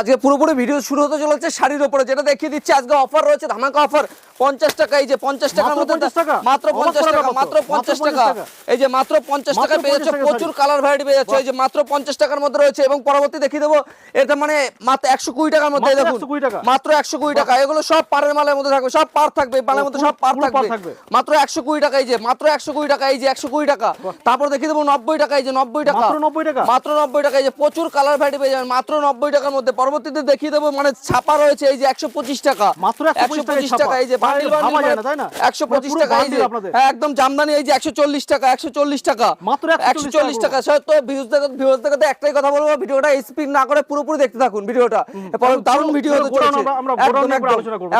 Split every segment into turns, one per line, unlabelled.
আজকে পুরোপুরি ভিডিও শুরু হতে চলেছে শাড়ির ওপরে যেটা দেখিয়ে দিচ্ছি, আজকে অফার রয়েছে, ধামাকা অফার পঞ্চাশ টাকা এই যে পঞ্চাশ টাকার মধ্যে
50 টাকা?
মাত্র পঞ্চাশ টাকা মাত্র পঞ্চাশ টাকা।
50 টাকা।
এই যে মাত্র পঞ্চাশ টাকা পেয়ে যাচ্ছে প্রচুর কালার ভ্যারাইটি পেয়ে যাচ্ছে। এই যে মাত্র পঞ্চাশ টাকার মধ্যে রয়েছে এবং পরবর্তী দেখিয়ে দেবো এটা মানে মাত্র একশো কুড়ি টাকার মধ্যে দেখুন
120 টাকা।
মাত্র একশো কুড়ি টাকা। এগুলো সব পাড়ের মালের মধ্যে থাকবে সব পার থাকবে মালের মধ্যে সব পার থাকবে। মাত্র একশো কুড়ি টাকা এই যে মাত্র একশো কুড়ি টাকা এই যে একশো কুড়ি টাকা। তারপর দেখিয়ে দেবো নব্বই টাকা এই যে নব্বই টাকা।
মাত্র 90 টাকা?
মাত্র নব্বই টাকা এই যে প্রচুর কালার ভ্যারাইটি পেয়ে যাবেন। মাত্র নব্বই টাকার মধ্যে। পরবর্তীতে দেখিয়ে দেবো মানে ছাপা রয়েছে এই যে একশো পঁচিশ টাকা।
মাত্র 125 টাকায়
টাকা এই যে
ভাবা যায় না, তাই না?
একশো
মানে
টাকা এই যে। হ্যাঁ, একদম জামদানি এই যে একশো চল্লিশ টাকা একশো চল্লিশ টাকা
মাত্র 140
একশো চল্লিশ টাকা স্যার তো ভিউজ দেখে ভিউজ দেখে একটাই কথা বলব ভিডিওটা স্পিড না করে পুরোপুরি দেখতে থাকুন ভিডিওটা। দারুণ ভিডিও হতে চলেছে।
আমরা- আমরা
একদম
আলোচনা করব,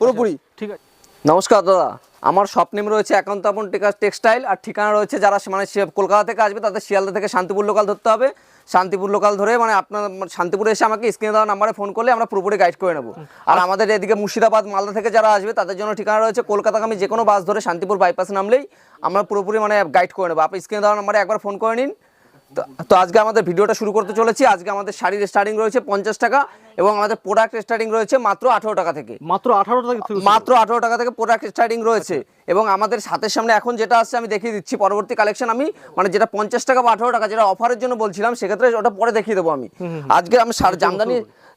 পুরোপুরি।
ঠিক আছে।
নমস্কার দাদা আমার স্বপ্নিম রয়েছে একান্ত আপন টেক্সটাইল আর ঠিকানা রয়েছে যারা মানে কলকাতা থেকে আসবে তাদের শিয়ালদা থেকে শান্তিপুর লোকাল ধরতে হবে। শান্তিপুর লোকাল ধরে মানে আপনার শান্তিপুরে এসে আমাকে স্ক্রিনে দেওয়া নাম্বারে ফোন করলে আমরা পুরোপুরি গাইড করে নেব। আর আমাদের এদিকে মুর্শিদাবাদ মালদা থেকে যারা আসবে তাদের জন্য ঠিকানা রয়েছে কলকাতাগামী যে কোনো বাস ধরে শান্তিপুর বাইপাস নামলেই আমরা পুরোপুরি মানে গাইড করে নেব। আপনি স্ক্রিনে দেওয়া নাম্বারে একবার ফোন করে নিন। তো- আজকে আমাদের ভিডিওটা শুরু করতে চলেছি। আজকে আমাদের শাড়ির স্টার্টিং রয়েছে পঞ্চাশ টাকা এবং আমাদের প্রোডাক্ট স্টার্টিং রয়েছে মাত্র আঠারো টাকা থেকে।
মাত্র 18 টাকা
মাত্র আঠারো টাকা থেকে প্রোডাক্ট স্টার্টিং রয়েছে এবং আমাদের হাতের সামনে এখন যেটা আসছে আমি দেখিয়ে দিচ্ছি। পরবর্তী কালেকশন আমি মানে যেটা পঞ্চাশ টাকা বা আঠারো টাকা যেটা অফারের জন্য বলছিলাম সেক্ষেত্রে ওটা পরে দেখিয়ে দেবো আমি। আজকে আমি জামদানি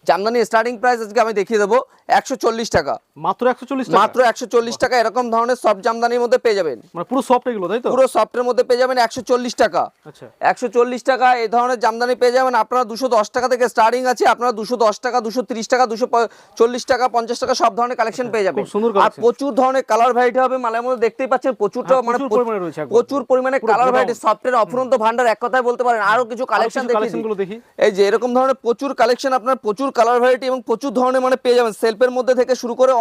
জামদানি স্টার্টিং প্রাইস আজকে আমি দেখিয়ে দেবো একশো চল্লিশ টাকা।
মাত্র 140 টাকা?
মাত্র একশো চল্লিশ টাকা এরকম ধরনের সব জামদানির মধ্যে পেয়ে যাবেন।
মানে পুরো সফট এগুলো তাই তো?
পুরো সফটের মধ্যে পেয়ে যাবেন একশো চল্লিশ টাকা।
আচ্ছা।
একশো চল্লিশ টাকা এই ধরনের জামদানি পেয়ে যাবেন। আপনারা দুশো দশ টাকা থেকে স্টার্টিং আছে আপনারা দুশো দশ টাকা দুশো তিরিশ টাকা দুশো চল্লিশ টাকা পঞ্চাশ টাকা সব ধরনের কালেকশন পেয়ে যাবেন। আর প্রচুর ধরনের কালার ভ্যারাইটি হবে মালের মধ্যে দেখতেই পাচ্ছেন
হ্যাঁ,
মানে
প্রচুর পরিমাণে
কালার। ভ্যারাইটি সফটের অফুরন্ত ভান্ডার এক কথায় বলতে পারেন আরও কিছু কালেকশন দেখি। এই যে এরকম ধরনের প্রচুর কালেকশন আপনার প্রচুর কালার ভ্যারাইটি এবং প্রচুর ধরনের মানে পেয়ে যাবেন সেলফের মধ্যে থেকে শুরু করে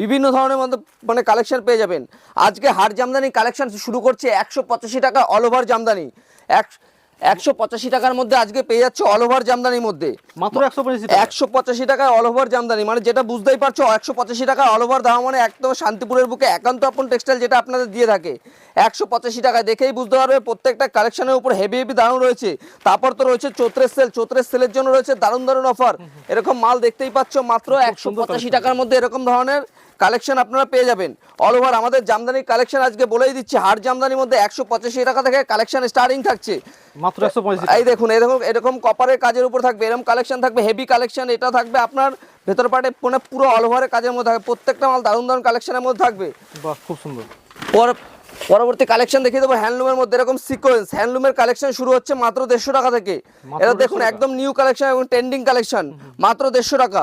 বিভিন্ন ধরনের মধ্যে মানে কালেকশন পেয়ে যাবেন। আজকে হার জামদানি কালেকশন শুরু করছে একশো পঁচাশি টাকা অল ওভার জামদানি। এক একশো পঁচাশি টাকার মধ্যে আজকে পেয়ে যাচ্ছে অল ওভার জামদানির মধ্যে।
মাত্র 185 টাকা?
একশো পঁচাশি টাকায় অল ওভার জামদানি। মানে যেটা বুঝতেই পারছ একশো পঁচাশি টাকা অল ওভার দাম মানে একদম শান্তিপুরের বুকে একান্ত আপন টেক্সটাইল যেটা আপনাদের দিয়ে থাকে। একশো পঁচাশি টাকায় দেখেই বুঝতে পারবে প্রত্যেকটা কালেকশনের উপর হেভি হেভি দারুণ রয়েছে। তারপর তো রয়েছে চৌত্রের সেল চৌত্রের সেলের জন্য রয়েছে দারুণ দারুণ অফার এরকম মাল দেখতেই পাচ্ছ মাত্র একশো পঁচাশি। টাকার মধ্যে এরকম ধরনের কালেকশন আপনারা পেয়ে যাবেন। অল ওভার আমাদের জামদানির কালেকশন আজকে বলেই দিচ্ছি হার জামদানির মধ্যে একশো পঁচাশি টাকা থেকে কালেকশন স্টার্টিং থাকছে।
মাত্র 185 টাকা
এই দেখুন এরকম এরকম কপারের কাজের উপর থাকবে এরকম কালেকশন থাকবে হেভি কালেকশন এটা থাকবে আপনার ভেতর পাটে মানে পুরো অল ওভারের কাজের মধ্যে থাকবে প্রত্যেকটা মাল দারুণ দারুণ কালেকশনের মধ্যে থাকবে।
বাহ খুব সুন্দর।
পর পরবর্তী কালেকশন দেখিয়ে দেবো হ্যান্ডলুমের মধ্যে এরকম সিকোয়েন্স হ্যান্ডলুমের কালেকশন শুরু হচ্ছে মাত্র দেড়শো টাকা থেকে। এটা দেখুন একদম নিউ কালেকশন এবং ট্রেন্ডিং কালেকশন মাত্র দেড়শো টাকা।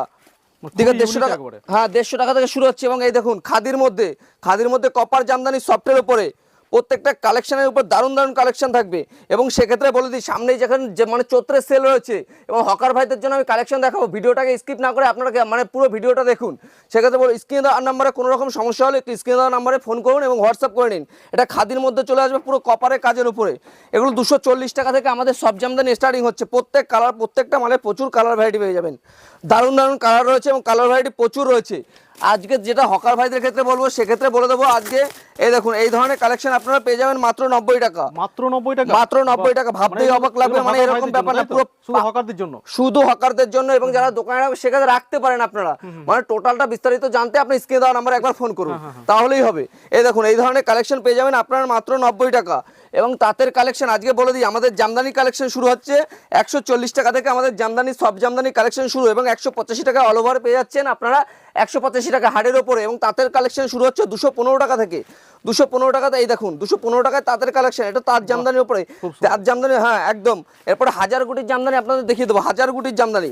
দেড়শো টাকা হ্যাঁ দেড়শো টাকা থেকে শুরু হচ্ছে এবং এই দেখুন খাদির মধ্যে খাদির মধ্যে কপার জামদানি সফটের উপরে প্রত্যেকটা কালেকশনের উপর দারুণ দারুণ কালেকশন থাকবে। এবং সেক্ষেত্রে বলে দিই, সামনেই যেখানে যে মানে চৈত্রের সেল রয়েছে এবং হকার ভাইদের জন্য আমি কালেকশন দেখাবো। ভিডিওটাকে স্কিপ না করে আপনারা মানে পুরো ভিডিওটা দেখুন। সেক্ষেত্রে বলো স্ক্রিনে দেওয়ার নাম্বারে কোনো রকম সমস্যা হলে একটু স্ক্রিনে দেওয়ার নাম্বারে ফোন করুন এবং হোয়াটসঅ্যাপ করে নিন। এটা খাদির মধ্যে চলে আসবে পুরো কপারের কাজের উপরে। এগুলো দুশো টাকা থেকে আমাদের সব জামদানি স্টার্টিং হচ্ছে। প্রত্যেক কালার প্রত্যেকটা মালে প্রচুর কালার ভ্যারাইটি পেয়ে যাবেন। দারুণ দারুণ কালার রয়েছে এবং কালার ভ্যারাইটি প্রচুর রয়েছে। আজকে যেটা হকার ভাইদের ক্ষেত্রে বলব সেক্ষেত্রে বলে দেবো আজকে এই দেখুন এই ধরনের কালেকশন আপনারা পেয়ে যাবেন মাত্র নব্বই টাকা।
মাত্র 90 টাকা?
মাত্র 90 টাকা, ভাবতেই
মানে
অবাক লাগবে, মানে এরকম ব্যাপার না, পুরো
শুধু হকারদের জন্য?
শুধু হকারদের জন্য এবং যারা দোকানে সেখানে রাখতে পারেন আপনারা। মানে টোটালটা বিস্তারিত জানতে আপনি স্ক্রিনে দেওয়া নাম্বার একবার ফোন করুন। তাহলেই হবে। এই দেখুন এই ধরনের কালেকশন পেয়ে যাবেন আপনার মাত্র নব্বই টাকা। এবং তাঁতের কালেকশন আজকে বলে দিই আমাদের জামদানি কালেকশন শুরু হচ্ছে। একশো চল্লিশ টাকা থেকে আমাদের জামদানি সব জামদানি কালেকশন শুরু এবং একশো পঁচাশি টাকা অল ওভার পেয়ে যাচ্ছেন আপনারা একশো পঁচাশি টাকা হাড়ের ওপরে এবং তাঁতের কালেকশন শুরু হচ্ছে দুশো পনেরো টাকা থেকে। দুশো পনেরো টাকাতে এই দেখুন দুশো পনেরো টাকায় তাঁতের কালেকশন এটা তাঁত জামদানির
ওপরে।
তাঁত জামদানি হ্যাঁ একদম। এরপরে হাজার গুটির জামদানি আপনাদের দেখিয়ে দেবো হাজার গুটির জামদানি।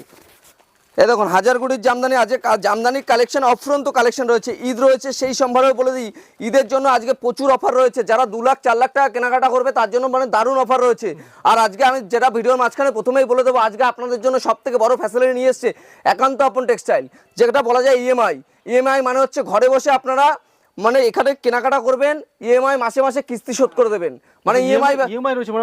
এই দেখুন হাজার গুটির জামদানি আজকে জামদানির কালেকশন অফুরন্ত কালেকশন রয়েছে ঈদ রয়েছে সেই সম্ভারে বলে দিই ঈদের জন্য আজকে প্রচুর অফার রয়েছে যারা দু লাখ চার লাখ টাকা কেনাকাটা করবে তার জন্য মানে দারুণ অফার রয়েছে। আর আজকে আমি যেটা ভিডিওর মাঝখানে প্রথমেই বলে দেবো আজকে আপনাদের জন্য সব থেকে বড় ফ্যাসিলিটি নিয়ে এসছে একান্ত আপন টেক্সটাইল যেটা বলা যায় ইএমআই ইএমআই মানে হচ্ছে ঘরে বসে আপনারা মানে এখানে কেনাকাটা করবেন ইএমআই মাসে মাসে কিস্তি শোধ করে দেবেন। মানে ইএমআই
মানে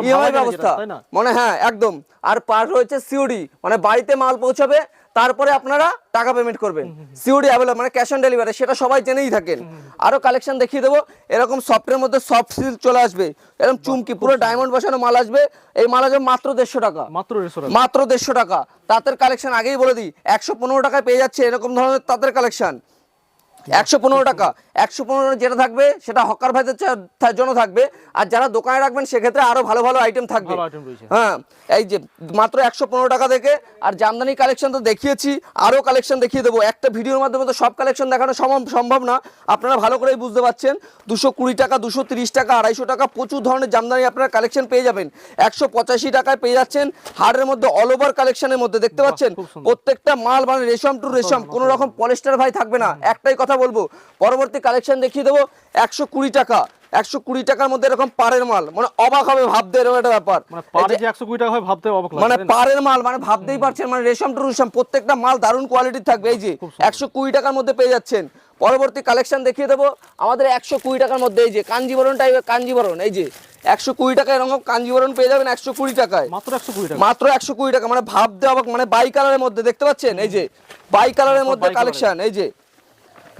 ইএমআই ব্যবস্থা।
যেটা, তাই না?
মানে হ্যাঁ একদম। আর পার রয়েছে সিওডি মানে বাড়িতে মাল পৌঁছাবে তারপরে আপনারা টাকা পেমেন্ট করবেন। সিওডি অ্যাভেলেবল মানে ক্যাশ অন ডেলিভারি সেটা সবাই জেনেই থাকেন। আরও কালেকশন দেখিয়ে দেবো এরকম সফটের মধ্যে সফট সিল চলে আসবে। এরকম চুমকি পুরো ডায়মন্ড বসানো মাল আসবে। এই মাল আসবে মাত্র দেড়শো টাকা।
মাত্র দেড়শো টাকা।
মাত্র দেড়শো টাকা। তাঁতের কালেকশন আগেই বলে দিই একশো পনেরো টাকায় পেয়ে যাচ্ছে এরকম ধরনের তাঁতের কালেকশন একশো পনেরো টাকা। একশো পনেরো যেটা থাকবে সেটা হকার ভাইদের জন্য থাকবে। আর যারা দোকানে রাখবেন সেক্ষেত্রে আরও ভালো ভালো আইটেম থাকবে। হ্যাঁ এই যে মাত্র একশো পনেরো টাকা থেকে আর জামদানি কালেকশন তো দেখিয়েছি আরও কালেকশন দেখিয়ে দেবো। একটা ভিডিওর মাধ্যমে তো সব কালেকশন দেখানো সম্ভব- সম্ভব না। আপনারা ভালো করেই বুঝতে পারছেন দুশো কুড়ি টাকা দুশো তিরিশ টাকা আড়াইশো টাকা প্রচুর ধরনের জামদানি আপনারা কালেকশন পেয়ে যাবেন। একশো পঁচাশি টাকায় পেয়ে যাচ্ছেন হাড়ের মধ্যে অল ওভার কালেকশনের মধ্যে দেখতে পাচ্ছেন? প্রত্যেকটা মাল মানে রেশম টু রেশম কোনো রকম পলিস্টার ভাই থাকবে না। একটাই কথা বলব পরবর্তী কালেকশন দেখিয়ে দেবো। একশো কুড়ি টাকা একশো কুড়ি টাকার মধ্যে এরকম পাড়ের মাল। মানে অবাক হবে ভাবতে এরকম একটা ব্যাপার।
মানে
এই
পারে
যে
যে একশো কুড়ি টাকা ভাবতে অবাক লাগে
মানে? পাড়ের মাল মানে ভাবতেই পারছেন মানে রেশম টু রেশম প্রত্যেকটা মাল দারুণ কোয়ালিটির থাকবে। এই যে একশো কুড়ি টাকার মধ্যে পেয়ে যাচ্ছেন। পরবর্তী কালেকশন দেখিয়ে দেবো। আমাদের একশো কুড়ি টাকার মধ্যে এই যে কাঞ্জিবরণ টাইপের কাঞ্জিবরণ এই যে একশো কুড়ি টাকা এরকম কাঞ্জিবরণ পেয়ে যাবেন একশো কুড়ি টাকায়।
মাত্র একশো কুড়ি টাকা?
মাত্র একশো কুড়ি টাকা মানে ভাবতে অবাক মানে বাই কালারের মধ্যে দেখতে পাচ্ছেন? এই যে বাই কালারের মধ্যে কালেকশন এই যে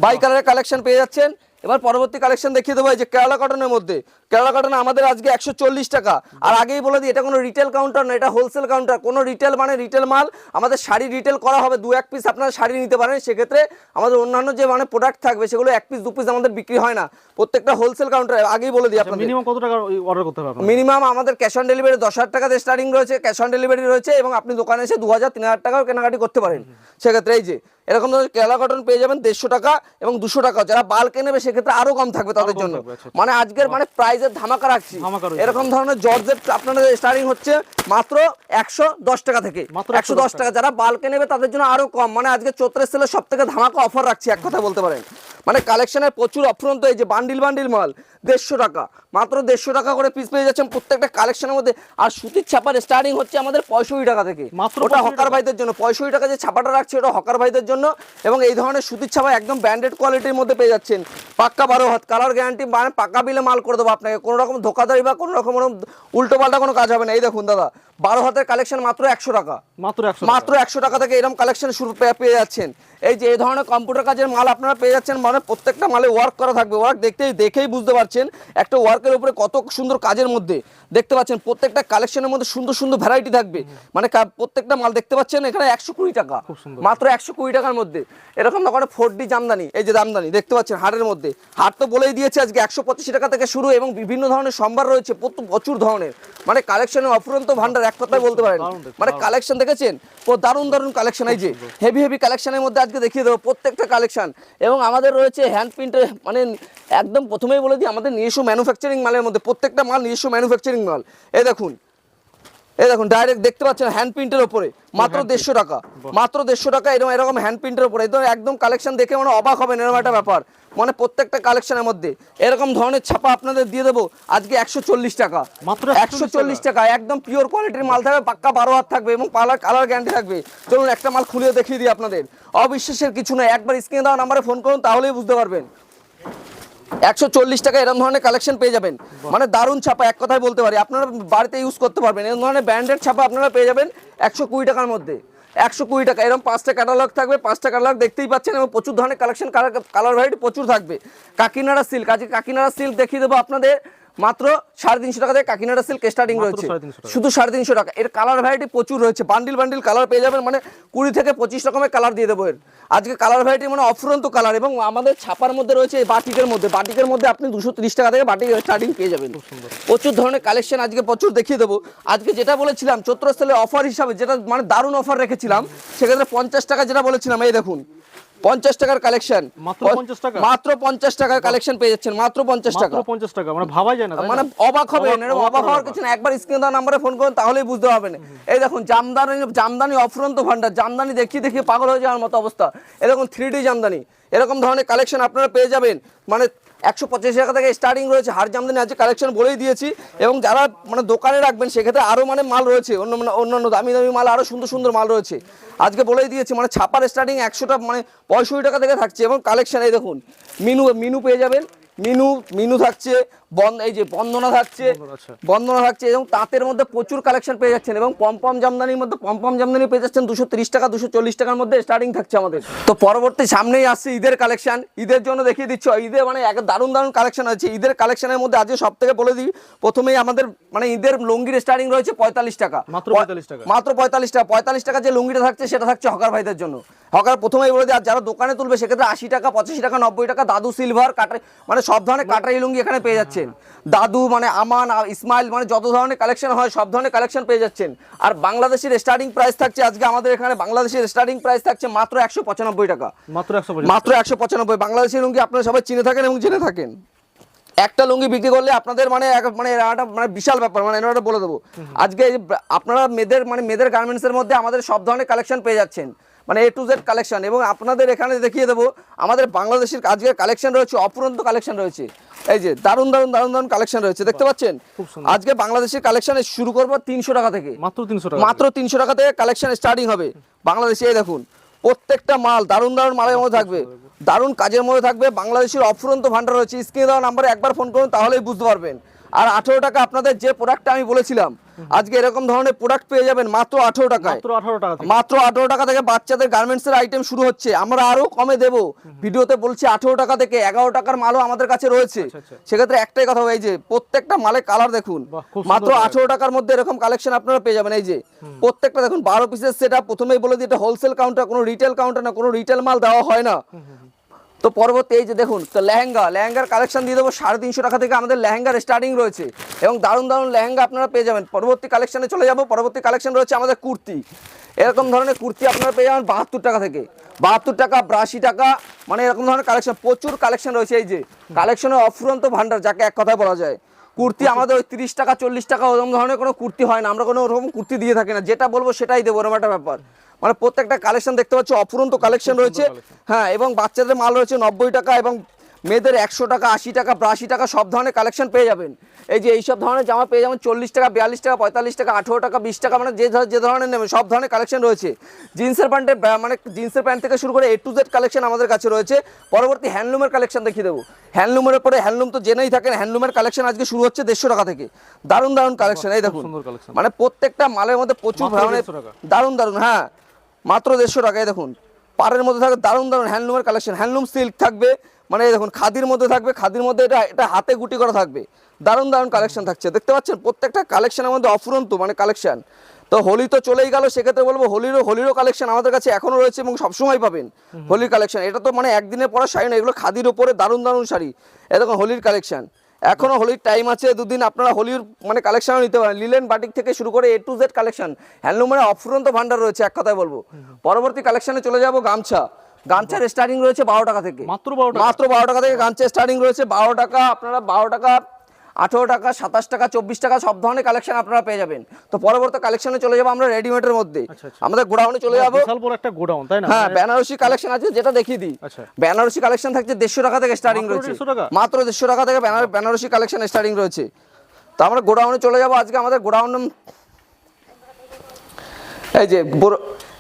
বাই কালারের কালেকশন পেয়ে যাচ্ছেন। এবার পরবর্তী কালেকশন দেখিয়ে দেবো এই যে কেরালা কটনের মধ্যে। কেরালা কটন আমাদের আজকে একশো চল্লিশ টাকা। আর আগেই বলে দিই এটা কোনো রিটেল কাউন্টার না এটা হোলসেল কাউন্টার কোনো রিটেল মানে রিটেল মাল আমাদের শাড়ি রিটেল করা হবে দু এক পিস আপনারা শাড়ি নিতে পারেন। সেক্ষেত্রে আমাদের অন্যান্য যে মানে প্রোডাক্ট থাকবে সেগুলো এক পিস দু পিস আমাদের বিক্রি হয় না। প্রত্যেকটা হোলসেল কাউন্টার আগেই বলে দিই আপনাদের।
মিনিমাম কত টাকা অর্ডার করতে হবে
মিনিমাম আমাদের ক্যাশ অন ডেলিভারি দশ হাজার টাকাতে স্টার্টিং রয়েছে ক্যাশ অন ডেলিভারি রয়েছে এবং আপনি দোকানে এসে দু হাজার তিন হাজার টাকাও কেনাকাটি করতে পারেন। সেক্ষেত্রে এই যে এরকম ধরনের কেলা কটন পেয়ে যাবেন দেড়শো টাকা এবং দুশো টাকা। যারা বাল্কে নেবে সেক্ষেত্রে আরও কম থাকবে তাদের জন্য।
আচ্ছা,
মানে আজকের মানে প্রাইজের ধামাকা রাখছি। এরকম ধরনের জর্জেট আপনাদের স্টার্টিং হচ্ছে মাত্র একশো দশ টাকা থেকে। একশো দশ টাকা। যারা বালকে নেবে তাদের জন্য আরও কম। মানে আজকে চোত্রের সেলের সব থেকে ধামাকা অফার রাখছি এক কথা বলতে পারেন। মানে কালেকশনের প্রচুর অফুরন্ত এই যে বান্ডিল বান্ডিল মাল দেড়শো টাকা। মাত্র দেড়শো টাকা করে পিস পেয়ে যাচ্ছেন প্রত্যেকটা কালেকশনের মধ্যে। আর সুতির ছাপার স্টার্টিং হচ্ছে আমাদের পঁয়ষট্টি টাকা থেকে।
মাত্র
ওটা হকার। ভাইদের জন্য পঁয়ষট্টি টাকা যে ছাপাটা রাখছে ওটা হকার ভাইদের জন্য। এবং এই ধরনের সুতির ছাপা একদম ব্র্যান্ডেড কোয়ালিটির মধ্যে পেয়ে যাচ্ছেন। পাক্কা বারো হাত কালার গ্যারান্টি মানে পাক্কা বিলে মাল করে দেবো আপনাকে। কোনো রকম ধোকাধারি বা কোনো রকম উল্টো পাল্টা কোনো কাজ হবে না। এই দেখুন দাদা বারো হাতের কালেকশন মাত্র একশো টাকা।
মাত্র একশো
মাত্র একশো টাকা থেকে এরকম কালেকশন শুরু পেয়ে যাচ্ছেন। এই যে এই ধরনের কম্পিউটার কাজের মাল আপনারা পেয়ে যাচ্ছেন মানে প্রত্যেকটা মালে ওয়ার্ক করা থাকবে। ওয়ার্ক দেখতেই দেখেই বুঝতে পারছেন একটা ওয়ার্কের উপরে কত সুন্দর কাজের মধ্যে। দেখতে পাচ্ছেন প্রত্যেকটা কালেকশনের মধ্যে সুন্দর সুন্দর ভ্যারাইটি থাকবে। মানে প্রত্যেকটা মাল দেখতে পাচ্ছেন এখানে একশো কুড়ি টাকা। মাত্র একশো কুড়ি টাকার মধ্যে। এরকম দোকানে ফোর ডি জামদানি এই যে জামদানি দেখতে পাচ্ছেন হাটের মধ্যে। হাট তো বলেই দিয়েছে আজকে একশো পঁচিশ টাকা থেকে শুরু এবং বিভিন্ন ধরনের সম্ভার রয়েছে প্রচুর ধরনের। মানে কালেকশনের অফুরন্ত ভান্ডার এক কথায় বলতে পারেন। মানে কালেকশন দেখেছেন? দারুণ দারুণ কালেকশন এই যে হেভি হেভি কালেকশনের মধ্যে আজকে দেখিয়ে দেবো প্রত্যেকটা কালেকশন এবং আমাদের রয়েছে হ্যান্ড প্রিন্টের মানে একদম প্রথমেই বলে দিই আমাদের নিজস্ব ম্যানুফ্যাকচারিং মালের মধ্যে প্রত্যেকটা মাল নিজস্ব ম্যানুফ্যাকচারিং মাল। এ দেখুন এই দেখুন ডাইরেক্ট দেখতে পাচ্ছেন হ্যান্ড প্রিন্টের ওপরে মাত্র দেড়শো টাকা। মাত্র দেড়শো টাকা এরকম এরকম হ্যান্ড প্রিন্টের ওপরে। একদম একদম কালেকশন দেখে মানে অবাক হবেন এরকম একটা ব্যাপার। মানে প্রত্যেকটা কালেকশনের মধ্যে। এরকম ধরনের ছাপা আপনাদের দিয়ে দেবো। আজকে একশো চল্লিশ টাকা।
মাত্র
একশো চল্লিশ টাকা একদম পিওর কোয়ালিটির মাল থাকবে পাক্কা বারো হাত থাকবে এবং পালার কালার গ্যারান্টি থাকবে। চলুন একটা মাল খুলে দেখিয়ে দিই আপনাদের। অবিশ্বাসের কিছু নয় একবার স্ক্রিনে দেওয়া নাম্বারে ফোন করুন তাহলেই বুঝতে পারবেন। একশো চল্লিশ টাকা এরকম ধরনের কালেকশন পেয়ে যাবেন। মানে দারুণ ছাপা এক কথায় বলতে পারি। আপনারা বাড়িতে ইউজ করতে পারবেন। এরকম ধরনের ব্র্যান্ডেড ছাপা আপনারা পেয়ে যাবেন একশো কুড়ি টাকার মধ্যে। একশো কুড়ি টাকা এরকম পাঁচটা ক্যাটালগ থাকবে, পাঁচটা ক্যাটালগ দেখতেই পাচ্ছেন এবং প্রচুর ধরনের কালেকশন কালার ভ্যারাইটি প্রচুর থাকবে। কাকিনাড়া সিল্ক আজকে কাকিনাড়া সিল্ক দেখিয়ে দেবো আপনাদের। মাত্র সাড়ে তিনশো টাকা থেকে কাকিনাড়া সিল্ক স্টার্টিং রয়েছে। শুধু সাড়ে তিনশো টাকা। এর কালার ভ্যারাইটি প্রচুর রয়েছে। বান্ডিল বান্ডিল কালার পেয়ে যাবেন। মানে কুড়ি থেকে পঁচিশ রকমের কালার দিয়ে দেবো এর। আজকে কালার ভ্যারাইটি মানে অফুরন্ত কালার এবং আমাদের ছাপার মধ্যে রয়েছে এই বাটিকের মধ্যে। বাটিকের মধ্যে আপনি দুশো তিরিশ টাকা থেকে বাটিক স্টার্টিং পেয়ে যাবেন। প্রচুর ধরনের কালেকশন আজকে প্রচুর দেখিয়ে দেবো। আজকে যেটা বলেছিলাম চৈত্র সেলে অফার হিসাবে যেটা মানে দারুণ অফার রেখেছিলাম সেক্ষেত্রে পঞ্চাশ টাকা যেটা বলেছিলাম এই দেখুন। পঞ্চাশ টাকার কালেকশন
মাত্র 50 টাকা?
মাত্র পঞ্চাশ টাকার কালেকশন পেয়ে যাচ্ছেন মাত্র পঞ্চাশ টাকা।
মাত্র পঞ্চাশ টাকা মানে ভাবাই যায় না
মানে অবাক হবে
অবাক-
হওয়ার কিছু না একবার স্ক্রিন দেওয়া নাম্বারে ফোন করুন তাহলেই বুঝতে পারবেন। এই দেখুন জামদানি জামদানি অফুরন্ত ভান্ডার জামদানি দেখি দেখি পাগল হয়ে যাওয়ার মতো অবস্থা। এরকম থ্রি ডি জামদানি এরকম ধরনের কালেকশন আপনারা পেয়ে যাবেন। মানে একশো পঁচাশি টাকা থেকে স্টার্টিং রয়েছে। হার জামদানি আজকে কালেকশন বলেই দিয়েছি। এবং যারা মানে দোকানে রাখবেন, সেক্ষেত্রে আরও মানে মাল রয়েছে। অন্য মানে অন্যান্য দামি দামি মাল আরও সুন্দর সুন্দর মাল রয়েছে। আজকে বলেই দিয়েছি মানে ছাপার স্টার্টিং একশোটা মানে পঁয়ষট্টি টাকা থেকে থাকছে। এবং কালেকশন এই দেখুন, মিনু মিনু পেয়ে যাবেন। মিনু মিনু থাকছে এই যে বন্দনা থাকছে
আচ্ছা।
বন্দনা থাকছে এবং তাঁতের মধ্যে প্রচুর কালেকশন পেয়ে যাচ্ছেন এবং পম্পম জামদানির মধ্যে পম্পম জামদানি পেয়ে যাচ্ছেন দুশো তিরিশ টাকা দুশো চল্লিশ টাকার মধ্যে স্টার্টিং থাকছে আমাদের। তো পরবর্তী সামনেই আসছে ঈদের কালেকশন ঈদের জন্য দেখিয়ে দিচ্ছ ঈদের মানে এক দারুণ দারুণ কালেকশন আছে ঈদের কালেকশনের মধ্যে আজকে সব থেকে বলে দিই প্রথমেই আমাদের মানে ঈদের লুঙ্গির স্টার্টিং রয়েছে পঁয়তাল্লিশ টাকা।
মাত্র 45 টাকা।
মাত্র পঁয়তাল্লিশ টাকা। পঁয়তাল্লিশ টাকা যে লুঙ্গিটা থাকছে সেটা থাকছে হকার ভাইদের জন্য। হকার প্রথমেই বলে দেয় যারা দোকানে তুলবে সেক্ষেত্রে আশি টাকা পঁচাশি টাকা নব্বই টাকা দাদু সিলভার কাটারি মানে সব ধরনের কাটারি লুঙ্গি এখানে পেয়ে যাচ্ছেন। দাদু মানে আমান ইসমাইল মানে যত ধরনের কালেকশন হয় সব ধরনের কালেকশন পেয়ে যাচ্ছেন। আর বাংলাদেশের স্টার্টিং প্রাইস থাকছে আজকে আমাদের এখানে বাংলাদেশের স্টার্টিং প্রাইস থাকছে মাত্র একশো পঁচানব্বই টাকা।
মাত্র একশো
মাত্র একশো পঁচানব্বই। বাংলাদেশের লুঙ্গি আপনারা সবাই চিনে থাকেন এবং জেনে থাকেন। একটা লুঙ্গি বিক্রি করলে আপনাদের মানে মানে একটা মানে বিশাল ব্যাপার মানে এটা বলে দেবো। আজকে আপনারা মেয়েদের মানে মেয়েদের গার্মেন্টসের মধ্যে আমাদের সব ধরনের কালেকশন পেয়ে যাচ্ছেন। মানে এ টু জেড কালেকশন এবং আপনাদের এখানে দেখিয়ে দেবো আমাদের বাংলাদেশের আজকে কালেকশন রয়েছে অপুরন্ত কালেকশন রয়েছে। এই যে দারুণ দারুণ দারুণ দারুণ কালেকশন রয়েছে দেখতে পাচ্ছেন? আজকে বাংলাদেশের কালেকশন শুরু করব তিনশো টাকা থেকে।
মাত্র তিনশো টাকা
মাত্র তিনশো টাকা থেকে কালেকশন স্টার্টিং হবে। বাংলাদেশে এই দেখুন প্রত্যেকটা মাল দারুণ দারুণ মালের মধ্যে থাকবে। দারুণ কাজের মধ্যে থাকবে। বাংলাদেশের অফুরন্ত ভান্ডার রয়েছে। স্ক্রিনে দেওয়া নাম্বারে একবার ফোন করুন তাহলেই বুঝতে পারবেন। আর আঠেরো টাকা আপনাদের যে প্রোডাক্টটা আমি বলেছিলাম আজকে এরকম ধরনের প্রোডাক্ট পেয়ে যাবেন মাত্র আঠেরো টাকায়।
মাত্র আঠারো টাকা থেকে।
মাত্র আঠেরো টাকা থেকে বাচ্চাদের গার্মেন্টসের আইটেম শুরু হচ্ছে। আমরা আরও কমে দেবো। ভিডিওতে বলছি আঠারো টাকা থেকে এগারো টাকার মালও আমাদের কাছে রয়েছে।
আচ্ছা, আচ্ছা।
সেক্ষেত্রে একটাই কথা এই যে প্রত্যেকটা মালের কালার দেখুন। মাত্র আঠারো টাকার মধ্যে এরকম কালেকশন আপনারা পেয়ে যাবেন। এই যে প্রত্যেকটা দেখুন বারো পিসের সেটা প্রথমেই বলে দিই এটা হোলসেল কাউন্টার কোনো রিটেল কাউন্টার না কোনো রিটেল মাল দেওয়া হয় না। তো পরবর্তী এই যে দেখুন, তো লেহেঙ্গা, লেহেঙ্গার কালেকশন দিয়ে দেবো সাড়ে তিনশো টাকা থেকে আমাদের লেহেঙ্গার স্টার্টিং রয়েছে। এবং দারুণ দারুণ লেহেঙ্গা আপনারা পেয়ে যাবেন। পরবর্তী কালেকশনে চলে যাব। পরবর্তী কালেকশন রয়েছে আমাদের কুর্তি। এরকম ধরনের কুর্তি আপনারা পেয়ে যাবেন বাহাত্তর টাকা থেকে। বাহাত্তর টাকা, বিরাশি টাকা মানে এরকম ধরনের কালেকশন প্রচুর কালেকশন রয়েছে এই যে। কালেকশনের অফুরন্ত ভান্ডার যাকে এক কথায় বলা যায়। কুর্তি আমাদের ওই তিরিশ টাকা, চল্লিশ টাকা, ওরকম ধরনের কোনো কুর্তি হয় না। আমরা কোনো ওরকম কুর্তি দিয়ে থাকি না। যেটা বলব সেটাই দেবো, ওরকম একটা ব্যাপার। মানে প্রত্যেকটা কালেকশন দেখতে পাচ্ছি অফুরন্ত কালেকশন রয়েছে। হ্যাঁ এবং বাচ্চাদের মাল রয়েছে নব্বই টাকা এবং মেয়েদের একশো টাকা আশি টাকা বিরাশি টাকা সব ধরনের কালেকশন পেয়ে যাবেন। এই যে এইসব ধরনের জামা পেয়ে যাবেন চল্লিশ টাকা বিয়াল্লিশ টাকা পঁয়তাল্লিশ টাকা আঠেরো টাকা বিশ টাকা মানে যে যে ধরনের নেবেন সব ধরনের কালেকশন রয়েছে। জিন্সের প্যান্টের মানে জিন্সের প্যান্ট থেকে শুরু করে এ টু জেড কালেকশন আমাদের কাছে রয়েছে। পরবর্তী হ্যান্ডলুমের কালেকশন দেখিয়ে দেবো। হ্যান্ডলুমের পরে হ্যান্ডলুম তো জেনেই থাকেন হ্যান্ডলুমের কালেকশন আজকে শুরু হচ্ছে দেড়শো টাকা থেকে। দারুণ দারুণ কালেকশন এই দেখুন। মানে প্রত্যেকটা মালের মধ্যে প্রচুর ধরনের
150
দারুণ দারুণ হ্যাঁ। মাত্র দেড়শো টাকায় দেখুন। পাড়ের মধ্যে থাকবে দারুণ দারুণ হ্যান্ডলুমের কালেকশন হ্যান্ডলুম সিল্ক থাকবে মানে দেখুন খাদির মধ্যে থাকবে খাদির মধ্যে এটা এটা হাতে গুটি করা থাকবে। দারুণ দারুণ কালেকশন থাকছে। দেখতে পাচ্ছেন প্রত্যেকটা কালেকশনের মধ্যে অফুরন্ত মানে কালেকশন তো হোলি তো চলেই গেল সেক্ষেত্রে বলব হোলিরও হোলিরও কালেকশন আমাদের কাছে এখনও রয়েছে এবং সবসময় পাবেন হোলির কালেকশন এটা তো মানে একদিনের পরে শাড়ি না এগুলো খাদির ওপরে দারুণ দারুণ শাড়ি। এরকম হোলির কালেকশন এখনও হোলির টাইম আছে দুদিন আপনারা হোলির মানে কালেকশনও নিতে পারেন। লিলেন বাটিক থেকে শুরু করে এ টু জেড কালেকশন হ্যান্ডলুমের অফুরন্ত ভান্ডার রয়েছে এক কথায় বলব। পরবর্তী কালেকশনে চলে যাব গামছা। গামছার স্টার্টিং রয়েছে বারো টাকা থেকে।
মাত্র 12 টাকা?
মাত্র বারো টাকা থেকে গামছা স্টার্টিং রয়েছে বারো টাকা। আপনারা বারো টাকা আঠেরো টাকা সাতাশ টাকা চব্বিশ টাকা সব ধরনের কালেকশন আপনারা পেয়ে যাবেন। তো পরবর্তী কালেকশনে চলে যাব আমরা রেডিমেডের মধ্যে।
আচ্ছা, আচ্ছা।
আমাদের গোডাউনে চলে যাব।
একটা গোডাউন তাই না?
হ্যাঁ বেনারসি কালেকশন আছে যেটা দেখিয়ে দিই।
আচ্ছা।
বেনারসি কালেকশন থাকছে দেড়শো টাকা থেকে স্টার্টিং রয়েছে। মাত্র দেড়শো টাকা থেকে বেনারসি কালেকশন স্টার্টিং রয়েছে। তো আমরা গোডাউনে চলে যাব। আজকে আমাদের গোডাউন এই যে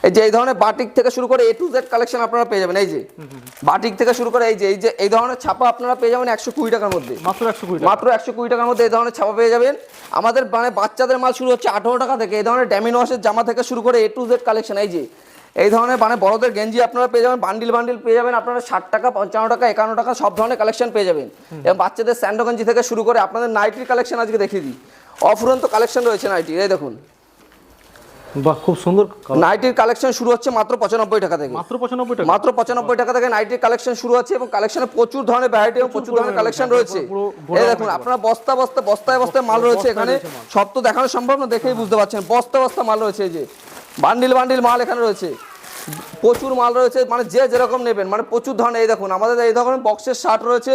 এই যে এই ধরনের বাটিক থেকে শুরু করে এ টু জেড কালেকশন আপনারা পেয়ে যাবেন এই যে। বাটিক থেকে শুরু করে এই যে এই যে এই ধরনের ছাপা আপনারা পেয়ে যাবেন একশো কুড়ি টাকার মধ্যে।
মাত্র একশো কুড়ি
মাত্র একশো কুড়ি টাকার মধ্যে এই ধরনের ছাপা পেয়ে যাবেন। আমাদের মানে বাচ্চাদের মাল শুরু হচ্ছে আঠারো টাকা থেকে এই ধরনের ড্যামিন ওয়াশের জামা থেকে শুরু করে এ টু জেড কালেকশন এই যে। এই ধরনের মানে বড়দের গেঞ্জি আপনারা পেয়ে যাবেন বান্ডিল বান্ডিল পেয়ে যাবেন আপনারা ষাট টাকা পঞ্চান্ন টাকা একান্ন টাকা সব ধরনের কালেকশন পেয়ে যাবেন। এবং বাচ্চাদের স্যান্ডো গেঞ্জি থেকে শুরু করে আপনাদের নাইটির কালেকশন আজকে দেখিয়ে দিই। অফুরন্ত কালেকশন রয়েছে নাইটির এই দেখুন।
বাহ খুব সুন্দর।
নাইটির কালেকশন শুরু হচ্ছে মাত্র পঁচানব্বই টাকা থেকে।
মাত্র পঁচানব্বই টাকা?
মাত্র পঁচানব্বই টাকা থেকে নাইটির কালেকশন শুরু হচ্ছে এবং কালেকশনে প্রচুর ধরনের ভ্যারাইটি এবং প্রচুর ধরনের কালেকশন রয়েছে। এই দেখুন। আপনার বস্তা বস্তা বস্তায় বস্তায় মাল রয়েছে এখানে। সব তো দেখানো সম্ভব না দেখেই বুঝতে পারছেন। বস্তা বস্তা মাল রয়েছে এই যে। বান্ডিল বান্ডিল মাল এখানে রয়েছে। প্রচুর মাল রয়েছে মানে যে যেরকম নেবেন মানে প্রচুর ধরনের এই দেখুন আমাদের এই ধরনের বক্সের শার্ট রয়েছে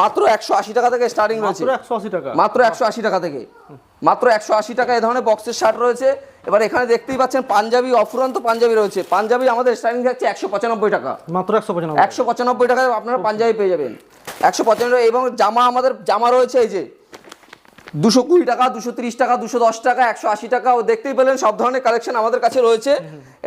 মাত্র একশো আশি টাকা থেকে স্টার্টিং রয়েছে।
মাত্র একশো আশি টাকা।
মাত্র একশো আশি টাকা থেকে। মাত্র একশো আশি টাকা এই ধরনের বক্সের শার্ট রয়েছে। এবার এখানে দেখতেই পাচ্ছেন পাঞ্জাবি অফুরন্ত পাঞ্জাবি রয়েছে। পাঞ্জাবি আমাদের স্টার্টিং থাকছে একশো পঁচানব্বই টাকা।
মাত্র একশো পঁচানব্বই
একশো পঁচানব্বই টাকায় আপনারা পাঞ্জাবি পেয়ে যাবেন। একশো পঁচানব্বই এবং জামা আমাদের জামা রয়েছে এই যে দুশো কুড়ি টাকা দুশো তিরিশ টাকা দুশো দশ টাকা একশো আশি টাকা ও দেখতেই পেলেন সব ধরনের কালেকশন আমাদের কাছে রয়েছে।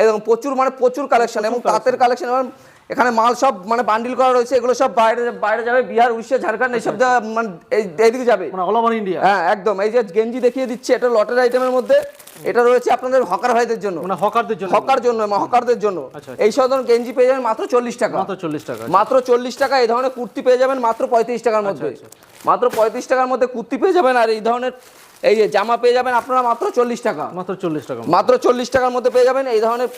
এবং প্রচুর মানে প্রচুর কালেকশন এবং তাঁতের কালেকশন এবং এখানে মাল সব মানে বান্ডিল করা রয়েছে এগুলো সব বাইরে বাইরে যাবে বিহার উড়িষ্যা ঝাড়খণ্ড এইসব জায়গা মানে এইদিকে যাবে।
মানে অল ওভার ইন্ডিয়া
হ্যাঁ একদম। এই যে গেঞ্জি দেখিয়ে দিচ্ছে এটা লটের আইটেমের মধ্যে। এটা রয়েছে আপনাদের হকার ভাইদের জন্য।
মানে হকারদের জন্য?
হকার জন্য হকারদের জন্য।
আচ্ছা,
এই সব ধরনের গেঞ্জি পেয়ে যাবেন মাত্র চল্লিশ টাকা।
মাত্র চল্লিশ টাকা
মাত্র চল্লিশ টাকা এই ধরনের কুর্তি পেয়ে যাবেন মাত্র পঁয়ত্রিশ টাকার মধ্যে। মাত্র পঁয়ত্রিশ টাকার মধ্যে কুর্তি পেয়ে যাবেন আর এই ধরনের এই যে জামা পেয়ে যাবেন আপনারা মাত্র চল্লিশ টাকা।
মাত্র চল্লিশ টাকা
মাত্র চল্লিশ টাকার মধ্যে পেয়ে যাবেন এই ধরনের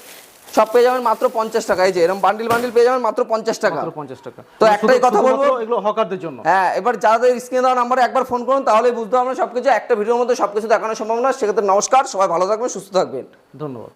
সব পেয়ে যাবেন মাত্র পঞ্চাশ টাকা। এই যে এরকম বান্ডিল বান্ডিল পেয়ে যাবেন মাত্র পঞ্চাশ টাকা।
পঞ্চাশ টাকা।
তো
মানে
একটাই কথা বলবো-
এগুলো হকারদের জন্য।
হ্যাঁ এবার যাদের স্ক্রিনে দেওয়া নাম্বারে একবার ফোন করুন তাহলে বুঝতে পারবেন সবকিছু। একটা ভিডিওর মধ্যে সবকিছু দেখানো সম্ভব না। সেক্ষেত্রে নমস্কার সবাই ভালো থাকবেন সুস্থ থাকবেন।
ধন্যবাদ।